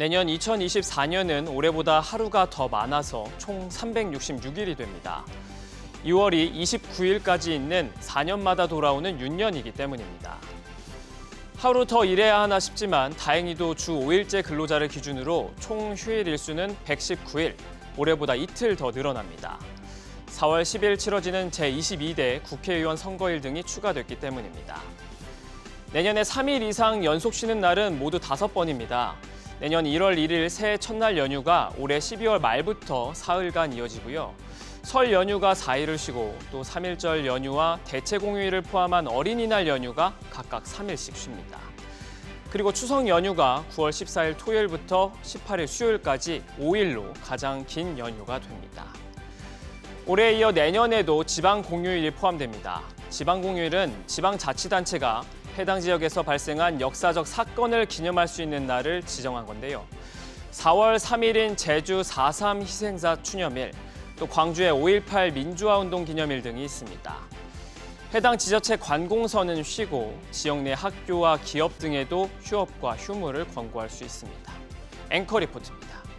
내년 2024년은 올해보다 하루가 더 많아서 총 366일이 됩니다. 2월이 29일까지 있는 4년마다 돌아오는 윤년이기 때문입니다. 하루 더 일해야 하나 싶지만 다행히도 주 5일제 근로자를 기준으로 총 휴일 일수는 119일, 올해보다 이틀 더 늘어납니다. 4월 10일 치러지는 제22대 국회의원 선거일 등이 추가됐기 때문입니다. 내년에 3일 이상 연속 쉬는 날은 모두 5번입니다. 내년 1월 1일 새해 첫날 연휴가 올해 12월 말부터 사흘간 이어지고요. 설 연휴가 4일을 쉬고 또 3일절 연휴와 대체 공휴일을 포함한 어린이날 연휴가 각각 3일씩 쉽니다. 그리고 추석 연휴가 9월 14일 토요일부터 18일 수요일까지 5일로 가장 긴 연휴가 됩니다. 올해에 이어 내년에도 지방 공휴일이 포함됩니다. 지방 공휴일은 지방 자치단체가 해당 지역에서 발생한 역사적 사건을 기념할 수 있는 날을 지정한 건데요. 4월 3일인 제주 4.3 희생자 추념일, 또 광주의 5.18 민주화운동 기념일 등이 있습니다. 해당 지자체 관공서는 쉬고 지역 내 학교와 기업 등에도 휴업과 휴무를 권고할 수 있습니다. 앵커 리포트입니다.